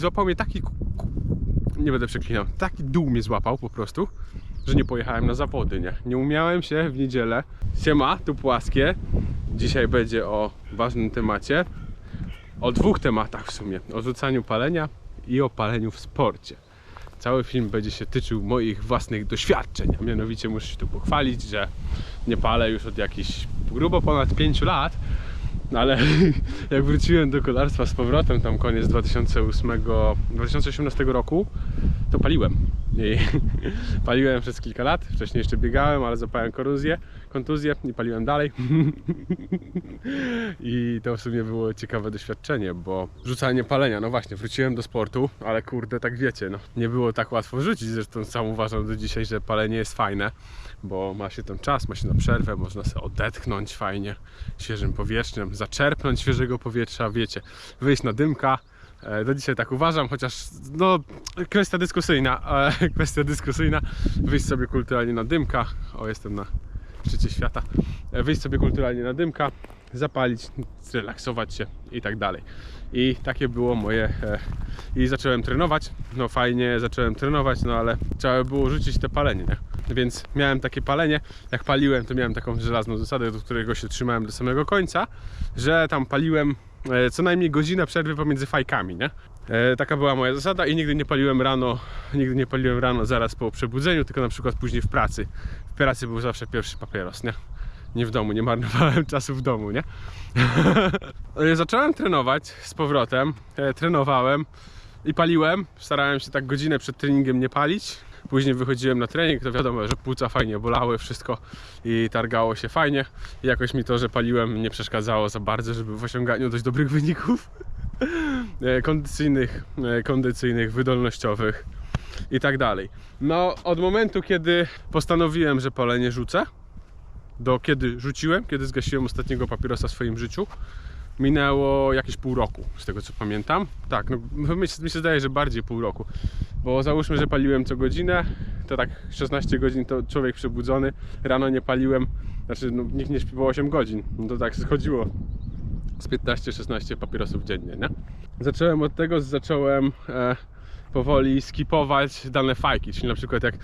złapał mnie taki, nie będę przeklinał, taki dół mnie złapał po prostu, że nie pojechałem na zawody, nie? Nie umiałem się w niedzielę. Siema, tu płaskie. Dzisiaj będzie o ważnym temacie. O dwóch tematach w sumie. O rzucaniu palenia i o paleniu w sporcie. Cały film będzie się tyczył moich własnych doświadczeń. A mianowicie muszę się tu pochwalić, że nie palę już od jakichś grubo ponad 5 lat. No ale jak wróciłem do kolarstwa z powrotem, tam koniec 2008, 2018 roku, to paliłem. I paliłem przez kilka lat. Wcześniej jeszcze biegałem, ale zapałem koruzję, kontuzję i paliłem dalej. I to w sumie było ciekawe doświadczenie, bo rzucanie palenia, no właśnie, wróciłem do sportu, ale kurde, tak wiecie, no, nie było tak łatwo wrzucić. Zresztą sam uważam do dzisiaj, że palenie jest fajne, bo ma się ten czas, ma się na przerwę, można sobie odetchnąć fajnie, świeżym powietrzem, zaczerpnąć świeżego powietrza, wiecie, wyjść na dymka. E, Do dzisiaj tak uważam, chociaż no kwestia dyskusyjna, e, kwestia dyskusyjna, wyjść sobie kulturalnie na dymka, o jestem na szczycie świata, E, wyjść sobie kulturalnie na dymka, zapalić, zrelaksować się i tak dalej. I takie było moje. E, I zacząłem trenować. No fajnie, zacząłem trenować, no ale trzeba było rzucić te palenie, nie? Więc miałem takie palenie. Jak paliłem, to miałem taką żelazną zasadę, do którego się trzymałem do samego końca, że tam paliłem e, co najmniej godzinę przerwy pomiędzy fajkami, nie? E, taka była moja zasada i nigdy nie paliłem rano, nigdy nie paliłem rano zaraz po przebudzeniu, tylko na przykład później w pracy. W pracy był zawsze pierwszy papieros, nie? Nie w domu, nie marnowałem czasu w domu, nie? E, Zacząłem trenować z powrotem, e, trenowałem i paliłem. Starałem się tak godzinę przed treningiem nie palić. Później wychodziłem na trening, to wiadomo, że płuca fajnie bolały, wszystko i targało się fajnie. I jakoś mi to, że paliłem nie przeszkadzało za bardzo, żeby w osiąganiu dość dobrych wyników e, kondycyjnych, kondycyjnych, wydolnościowych i tak dalej. No, od momentu, kiedy postanowiłem, że palenie rzucę, do kiedy rzuciłem, kiedy zgasiłem ostatniego papierosa w swoim życiu, minęło jakieś pół roku, z tego co pamiętam. Tak, no mi się, mi się zdaje, że bardziej pół roku. Bo załóżmy, że paliłem co godzinę, to tak 16 godzin to człowiek przebudzony, rano nie paliłem, znaczy no, nikt nie śpiwał 8 godzin, no to tak schodziło z 15-16 papierosów dziennie, nie? Zacząłem od tego, zacząłem e, powoli skipować dane fajki, czyli na przykład jak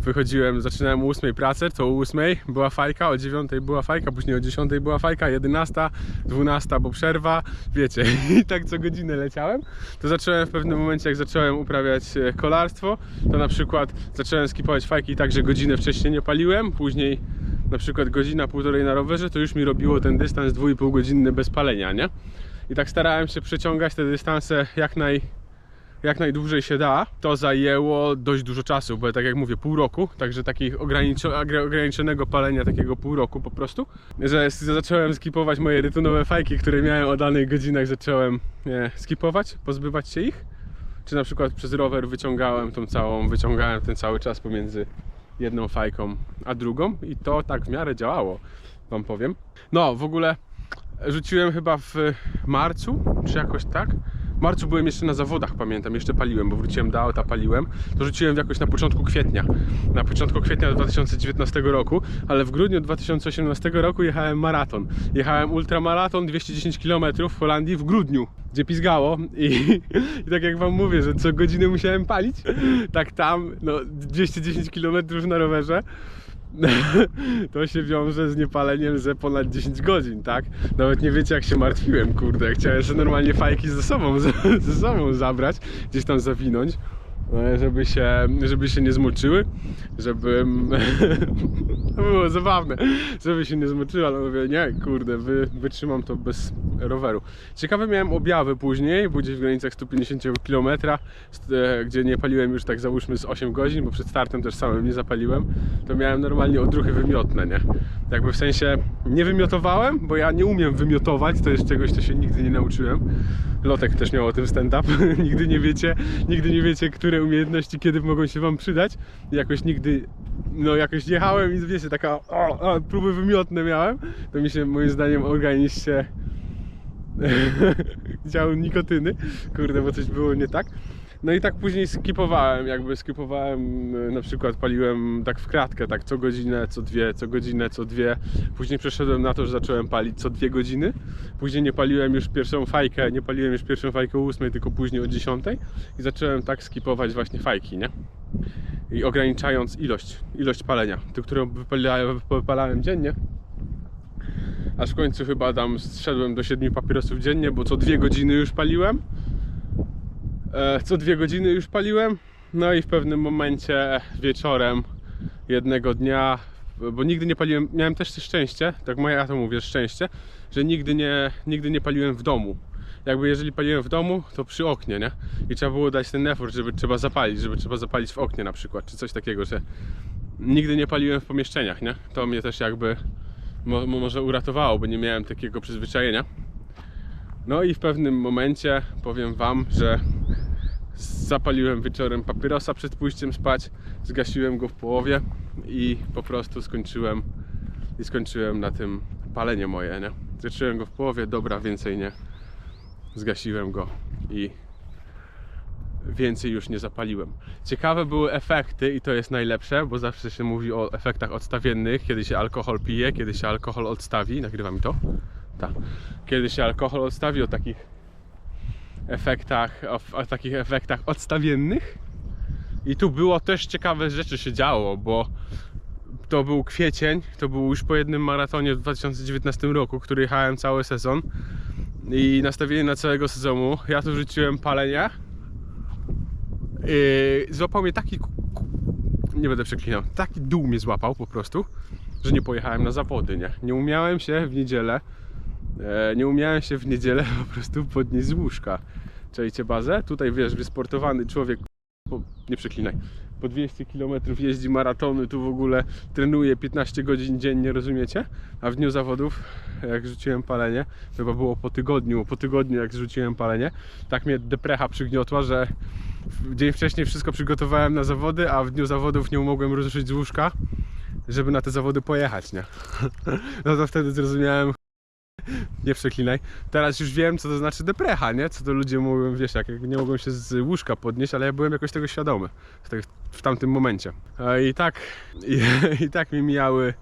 wychodziłem, zaczynałem o 8 pracę, to o 8 była fajka, o 9 była fajka, później o 10 była fajka, 11, 12, bo przerwa, wiecie, i tak co godzinę leciałem, to zacząłem w pewnym momencie, jak zacząłem uprawiać e, kolarstwo, to na przykład zacząłem skipować fajki tak, że godzinę wcześniej nie paliłem, później na przykład godzina, półtorej na rowerze, to już mi robiło ten dystans 2,5 godzinny bez palenia, nie? I tak starałem się przeciągać te dystanse jak naj, jak najdłużej się da. To zajęło dość dużo czasu, bo tak jak mówię, pół roku, także takich ograniczonego palenia takiego pół roku po prostu, że zacząłem skipować moje rytunowe fajki, które miałem o danych godzinach, zacząłem e, skipować, pozbywać się ich. Czy na przykład przez rower wyciągałem tą całą, wyciągałem ten cały czas pomiędzy jedną fajką a drugą i to tak w miarę działało, wam powiem. No, w ogóle rzuciłem chyba w marcu, czy jakoś tak. W marcu byłem jeszcze na zawodach, pamiętam, jeszcze paliłem, bo wróciłem do auta, paliłem. To rzuciłem jakoś na początku kwietnia. Na początku kwietnia 2019 roku, ale w grudniu 2018 roku jechałem maraton. Jechałem ultramaraton 210 km w Holandii w grudniu, gdzie pizgało i, i tak jak wam mówię, że co godzinę musiałem palić, tak tam no 210 km na rowerze to się wiąże z niepaleniem ze ponad 10 godzin, tak? Nawet nie wiecie jak się martwiłem, kurde, chciałem sobie normalnie fajki ze sobą, ze sobą zabrać, gdzieś tam zawinąć, żeby się, żeby się nie zmoczyły, żebym... to było zabawne, żeby się nie zmoczyły, ale mówię, nie, kurde, wy, wytrzymam to bez roweru. Ciekawe miałem objawy później, był gdzieś w granicach 150 km, e, gdzie nie paliłem już tak załóżmy z 8 godzin, bo przed startem też samym nie zapaliłem, to miałem normalnie odruchy wymiotne, nie? Jakby w sensie nie wymiotowałem, bo ja nie umiem wymiotować, to jest czegoś, co się nigdy nie nauczyłem. Lotek też miał o tym stand-up, nigdy nie wiecie, nigdy nie wiecie, które umiejętności kiedy mogą się wam przydać. Jakoś nigdy, no jakoś jechałem i wiecie, taka o, o, próby wymiotne miałem, to mi się moim zdaniem organizm się nikotyny, kurde, bo coś było nie tak. No i tak później skipowałem, jakby skipowałem, y, na przykład paliłem tak w kratkę, tak co godzinę, co dwie, co godzinę, co dwie. Później przeszedłem na to, że zacząłem palić co dwie godziny. Później nie paliłem już pierwszą fajkę, nie paliłem już pierwszą fajkę o 8, tylko później o 10 i zacząłem tak skipować właśnie fajki, nie? I ograniczając ilość, ilość palenia, tę, którą wypalałem, wypalałem dziennie. Aż w końcu chyba tam zszedłem do 7 papierosów dziennie, bo co dwie godziny już paliłem. E, co dwie godziny już paliłem. No i w pewnym momencie wieczorem jednego dnia, bo nigdy nie paliłem, miałem też szczęście, tak moje ja to mówię, szczęście, że nigdy nie, nigdy nie paliłem w domu. Jakby jeżeli paliłem w domu, to przy oknie, nie? I trzeba było dać ten effort, żeby trzeba zapalić, żeby trzeba zapalić w oknie na przykład, czy coś takiego, że nigdy nie paliłem w pomieszczeniach, nie? To mnie też jakby mo, mo- może uratowało, bo nie miałem takiego przyzwyczajenia. No i w pewnym momencie powiem Wam, że zapaliłem wieczorem papierosa przed pójściem spać, zgasiłem go w połowie i po prostu skończyłem i skończyłem na tym palenie moje, nie? Zacząłem go w połowie, dobra, więcej nie. Zgasiłem go i więcej już nie zapaliłem. Ciekawe były efekty i to jest najlepsze, bo zawsze się mówi o efektach odstawiennych, kiedy się alkohol pije, kiedy się alkohol odstawi. Nagrywa mi to? Kiedy się alkohol odstawi, o takich efektach, o, o takich efektach odstawiennych. I tu było też ciekawe rzeczy się działo, bo to był kwiecień, to był już po jednym maratonie w 2019 roku, który jechałem cały sezon. I nastawienie na całego sezonu, ja tu rzuciłem palenie. Yy, złapał mnie taki, nie będę przeklinał, taki dół mnie złapał po prostu, że nie pojechałem na zawody, nie? Nie umiałem się w niedzielę, nie umiałem się w niedzielę po prostu podnieść z łóżka. Czajcie bazę? Tutaj wiesz, wysportowany człowiek, po, nie przeklinaj, po 200 km jeździ maratony, tu w ogóle trenuje 15 godzin dziennie, rozumiecie? A w dniu zawodów, jak rzuciłem palenie, chyba było po tygodniu, po tygodniu jak rzuciłem palenie, tak mnie deprecha przygniotła, że dzień wcześniej wszystko przygotowałem na zawody, a w dniu zawodów nie mogłem ruszyć z łóżka, żeby na te zawody pojechać, nie? No to wtedy zrozumiałem, nie przeklinaj. Teraz już wiem, co to znaczy deprecha, nie? Co to ludzie mówią, wiesz, jak nie mogłem się z łóżka podnieść, ale ja byłem jakoś tego świadomy w, te, w tamtym momencie. E, I tak, i, i tak mi mijały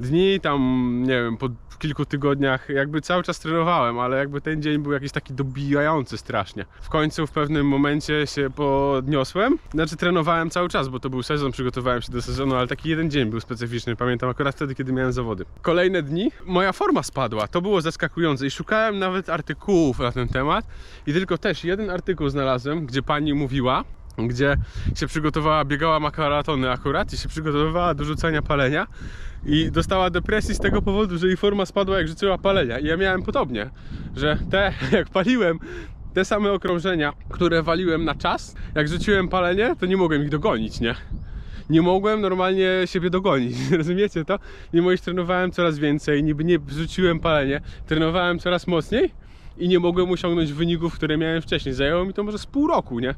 dni, tam, nie wiem, po kilku tygodniach jakby cały czas trenowałem, ale jakby ten dzień był jakiś taki dobijający strasznie. W końcu w pewnym momencie się podniosłem, znaczy trenowałem cały czas, bo to był sezon, przygotowałem się do sezonu, ale taki jeden dzień był specyficzny, pamiętam akurat wtedy, kiedy miałem zawody. Kolejne dni moja forma spadła, to było zaskakujące i szukałem nawet artykułów na ten temat i tylko też jeden artykuł znalazłem, gdzie pani mówiła, gdzie się przygotowała, biegała makaratony akurat i się przygotowywała do rzucania palenia i dostała depresji z tego powodu, że jej forma spadła jak rzuciła palenia i ja miałem podobnie, że te jak paliłem te same okrążenia, które waliłem na czas, jak rzuciłem palenie, to nie mogłem ich dogonić, nie? Nie mogłem normalnie siebie dogonić, rozumiecie to? Mimo iż trenowałem coraz więcej, niby nie rzuciłem palenie, trenowałem coraz mocniej i nie mogłem osiągnąć wyników, które miałem wcześniej. Zajęło mi to może z pół roku, nie?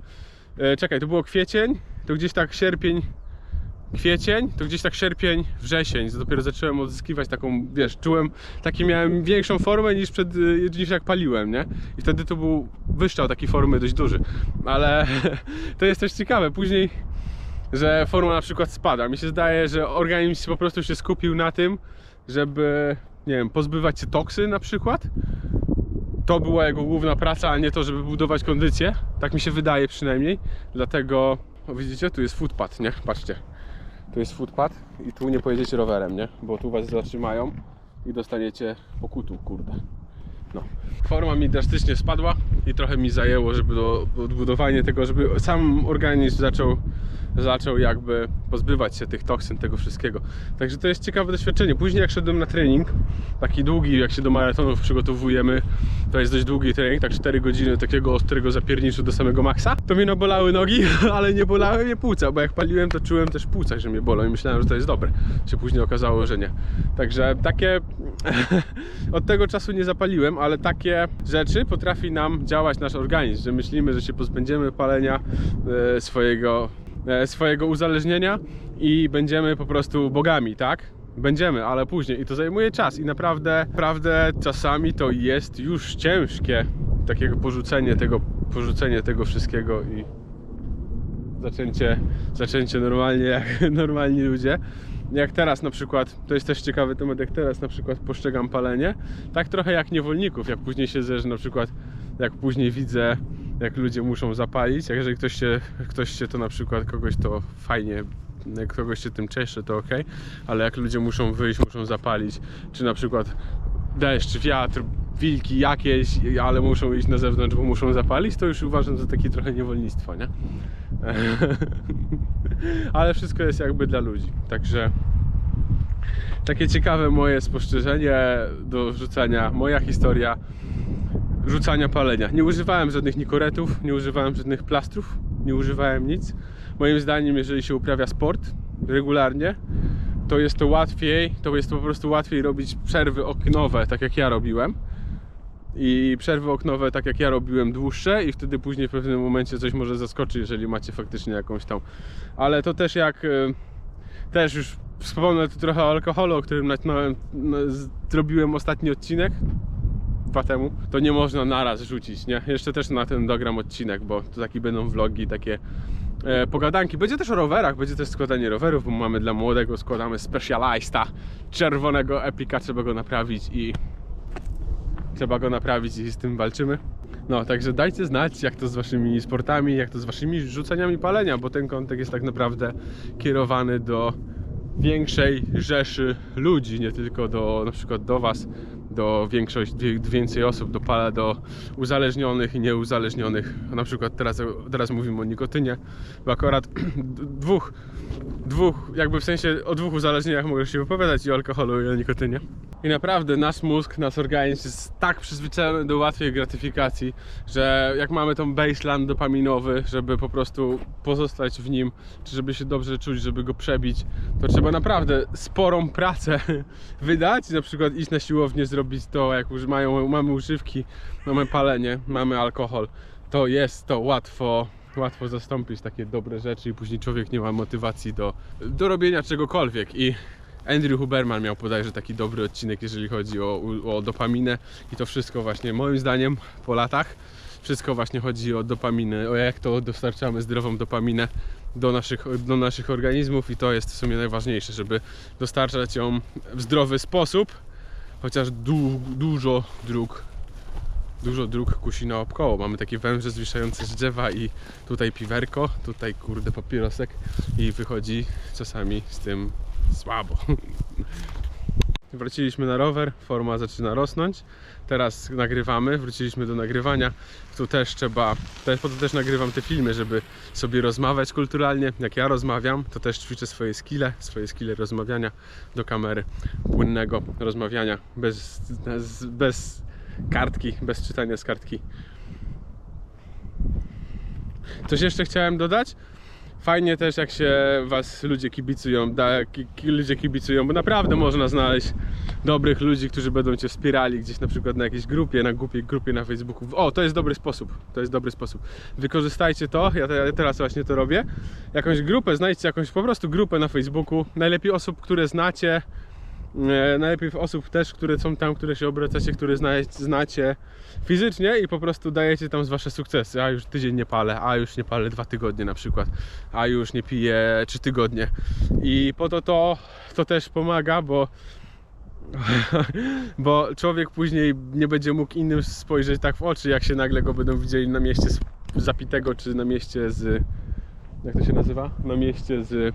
E, czekaj, to było kwiecień, to gdzieś tak sierpień, kwiecień, to gdzieś tak sierpień, wrzesień, dopiero zacząłem odzyskiwać taką, wiesz, czułem, taki miałem większą formę niż przed, y, niż jak paliłem, nie? I wtedy to był wyszczał takiej formy dość duży, ale to jest też ciekawe, później, że forma na przykład spada, mi się zdaje, że organizm po prostu się skupił na tym, żeby, nie wiem, pozbywać się toksyn na przykład, to była jego główna praca, a nie to, żeby budować kondycję. Tak mi się wydaje przynajmniej. Dlatego, o, widzicie, tu jest footpad, nie? Patrzcie. Tu jest footpad i tu nie pojedziecie rowerem, nie? Bo tu was zatrzymają i dostaniecie pokutu, kurde. No. Forma mi drastycznie spadła i trochę mi zajęło, żeby do, odbudowanie tego, żeby sam organizm zaczął, zaczął jakby pozbywać się tych toksyn, tego wszystkiego. Także to jest ciekawe doświadczenie. Później jak szedłem na trening, taki długi, jak się do maratonów przygotowujemy, to jest dość długi trening, tak 4 godziny takiego ostrego zapierniczu do samego maksa, to mnie nabolały nogi, ale nie bolały mnie płuca, bo jak paliłem, to czułem też w płucach, że mnie bolą i myślałem, że to jest dobre. Się później okazało, że nie. Także takie od tego czasu nie zapaliłem, ale takie rzeczy potrafi nam działać nasz organizm, że myślimy, że się pozbędziemy palenia e, swojego, swojego uzależnienia i będziemy po prostu bogami, tak? Będziemy, ale później i to zajmuje czas i naprawdę, naprawdę czasami to jest już ciężkie takiego porzucenie tego, porzucenie tego wszystkiego i zaczęcie, zaczęcie normalnie jak normalni ludzie. Jak teraz na przykład, to jest też ciekawy temat, jak teraz na przykład postrzegam palenie, tak trochę jak niewolników, jak później się że na przykład, jak później widzę, jak ludzie muszą zapalić, jak jeżeli ktoś się, ktoś się to na przykład, kogoś to fajnie, jak kogoś się tym cieszy, to ok, ale jak ludzie muszą wyjść, muszą zapalić, czy na przykład deszcz, wiatr, wilki jakieś, ale muszą iść na zewnątrz, bo muszą zapalić, to już uważam za takie trochę niewolnictwo, nie? ale wszystko jest jakby dla ludzi, także takie ciekawe moje spostrzeżenie do rzucania, moja historia rzucania palenia. Nie używałem żadnych nikoretów, nie używałem żadnych plastrów, nie używałem nic. Moim zdaniem, jeżeli się uprawia sport regularnie, to jest to łatwiej, to jest to po prostu łatwiej robić przerwy oknowe, tak jak ja robiłem. I przerwy oknowe, tak jak ja robiłem, dłuższe, i wtedy później w pewnym momencie coś może zaskoczy, jeżeli macie faktycznie jakąś tam. Ale to też jak. y, Też już wspomnę tu trochę o alkoholu, o którym zrobiłem ostatni odcinek dwa temu, to nie można naraz rzucić, nie? Jeszcze też na ten dogram odcinek, bo to taki będą vlogi, takie e, pogadanki. Będzie też o rowerach, będzie też składanie rowerów, bo mamy dla młodego, składamy Specialista, czerwonego Epika, trzeba go naprawić i trzeba go naprawić i z tym walczymy. No, także dajcie znać, jak to z waszymi sportami, jak to z waszymi rzucaniami palenia, bo ten kontekst jest tak naprawdę kierowany do większej rzeszy ludzi, nie tylko do na przykład do was, do większość, więcej osób, do, pala- do uzależnionych i nieuzależnionych. Na przykład teraz, teraz mówimy o nikotynie, bo akurat dwóch, dwóch, jakby w sensie o dwóch uzależnieniach mogę się wypowiadać i o alkoholu i o nikotynie. I naprawdę nasz mózg, nasz organizm jest tak przyzwyczajony do łatwej gratyfikacji, że jak mamy tą baseline dopaminowy, żeby po prostu pozostać w nim, czy żeby się dobrze czuć, żeby go przebić, to trzeba naprawdę sporą pracę wydać, na przykład iść na siłownię, zrobić to, jak już mają, mamy używki, mamy palenie, mamy alkohol, to jest to łatwo łatwo zastąpić takie dobre rzeczy i później człowiek nie ma motywacji do, do robienia czegokolwiek i Andrew Huberman miał bodajże taki dobry odcinek, jeżeli chodzi o, o dopaminę i to wszystko właśnie moim zdaniem po latach wszystko właśnie chodzi o dopaminę, o jak to dostarczamy zdrową dopaminę do naszych, do naszych organizmów i to jest w sumie najważniejsze, żeby dostarczać ją w zdrowy sposób, chociaż du, dużo dróg dużo dróg kusi naokoło. Mamy takie węże zwieszające z drzewa i tutaj piwerko, tutaj kurde papierosek i wychodzi czasami z tym słabo. Wróciliśmy na rower, forma zaczyna rosnąć. Teraz nagrywamy, wróciliśmy do nagrywania. Tu też trzeba, też, po to też nagrywam te filmy, żeby sobie rozmawiać kulturalnie. Jak ja rozmawiam, to też ćwiczę swoje skille, swoje skille rozmawiania do kamery, płynnego rozmawiania bez, bez, bez kartki, bez czytania z kartki. Coś jeszcze chciałem dodać? Fajnie też jak się was ludzie kibicują, da, ki, ki, ludzie kibicują, bo naprawdę można znaleźć dobrych ludzi, którzy będą cię wspierali gdzieś na przykład na jakiejś grupie, na głupiej grupie na Facebooku. O, to jest dobry sposób. To jest dobry sposób. Wykorzystajcie to, ja, te, ja teraz właśnie to robię. Jakąś grupę, znajdźcie jakąś po prostu grupę na Facebooku. Najlepiej osób, które znacie, E, najlepiej osób też, które są tam, które się obracacie, które zna, znacie fizycznie i po prostu dajecie tam z wasze sukcesy. A już tydzień nie palę, a już nie palę dwa tygodnie na przykład, a już nie piję trzy tygodnie. I po to to, to też pomaga, bo bo człowiek później nie będzie mógł innym spojrzeć tak w oczy, jak się nagle go będą widzieli na mieście zapitego, czy na mieście z jak to się nazywa? Na mieście z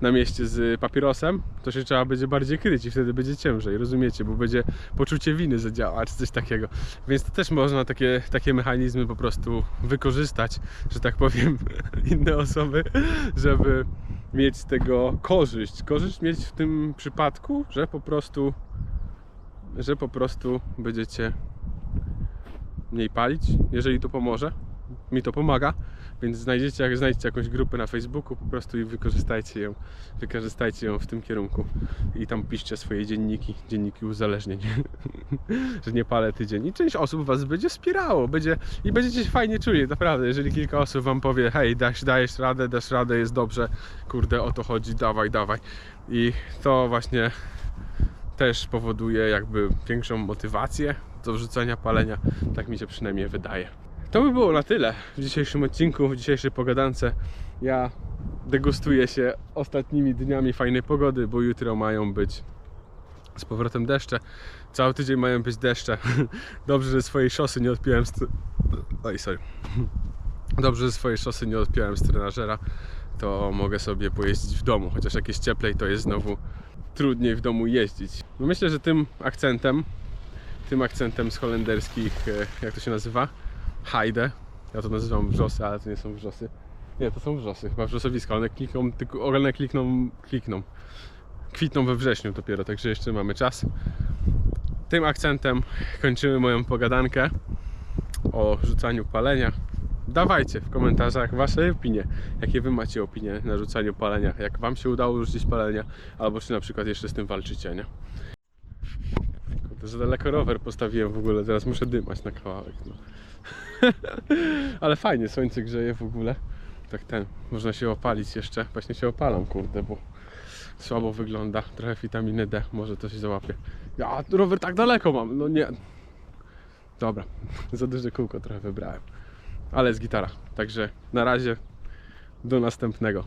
na mieście z papierosem, to się trzeba będzie bardziej kryć i wtedy będzie ciężej, rozumiecie, bo będzie poczucie winy zadziała, czy coś takiego. Więc to też można takie, takie mechanizmy po prostu wykorzystać, że tak powiem, inne osoby, żeby mieć z tego korzyść. Korzyść mieć w tym przypadku, że po prostu że po prostu będziecie mniej palić, jeżeli to pomoże. Mi to pomaga, więc znajdziecie, jak znajdziecie jakąś grupę na Facebooku po prostu i wykorzystajcie ją, wykorzystajcie ją w tym kierunku. I tam piszcie swoje dzienniki, dzienniki uzależnień, że nie palę tydzień. I część osób was będzie wspierało, będzie i będziecie się fajnie czuli, naprawdę, jeżeli kilka osób wam powie, hej, dasz, dajesz radę, dasz radę, jest dobrze, kurde, o to chodzi, dawaj, dawaj. I to właśnie też powoduje jakby większą motywację do wrzucania palenia, tak mi się przynajmniej wydaje. To by było na tyle w dzisiejszym odcinku, w dzisiejszej pogadance. Ja degustuję się ostatnimi dniami fajnej pogody, bo jutro mają być z powrotem deszcze. Cały tydzień mają być deszcze. Dobrze, że swojej szosy nie odpiłem. Oj, sorry. Dobrze, że swojej szosy nie odpiąłem z trenażera, to mogę sobie pojeździć w domu, chociaż jak jest cieplej, to jest znowu trudniej w domu jeździć. No myślę, że tym akcentem, tym akcentem z holenderskich, e, jak to się nazywa? Hajde. Ja to nazywam wrzosy, ale to nie są wrzosy. Nie, to są wrzosy, chyba wrzosowiska. One klikną, tylko one klikną, klikną. Kwitną we wrześniu dopiero, także jeszcze mamy czas. Tym akcentem kończymy moją pogadankę o rzucaniu palenia. Dawajcie w komentarzach wasze opinie. Jakie wy macie opinie na rzucaniu palenia? Jak wam się udało rzucić palenia? Albo czy na przykład jeszcze z tym walczycie, nie? Za daleko rower postawiłem w ogóle, teraz muszę dymać na kawałek. No. Ale fajnie, słońce grzeje w ogóle. Tak ten, można się opalić jeszcze. Właśnie się opalam, kurde, bo słabo wygląda. Trochę witaminy D, może to się załapie. Ja rower tak daleko mam, no nie. Dobra, za duże kółko trochę wybrałem. Ale jest gitara. Także na razie do następnego.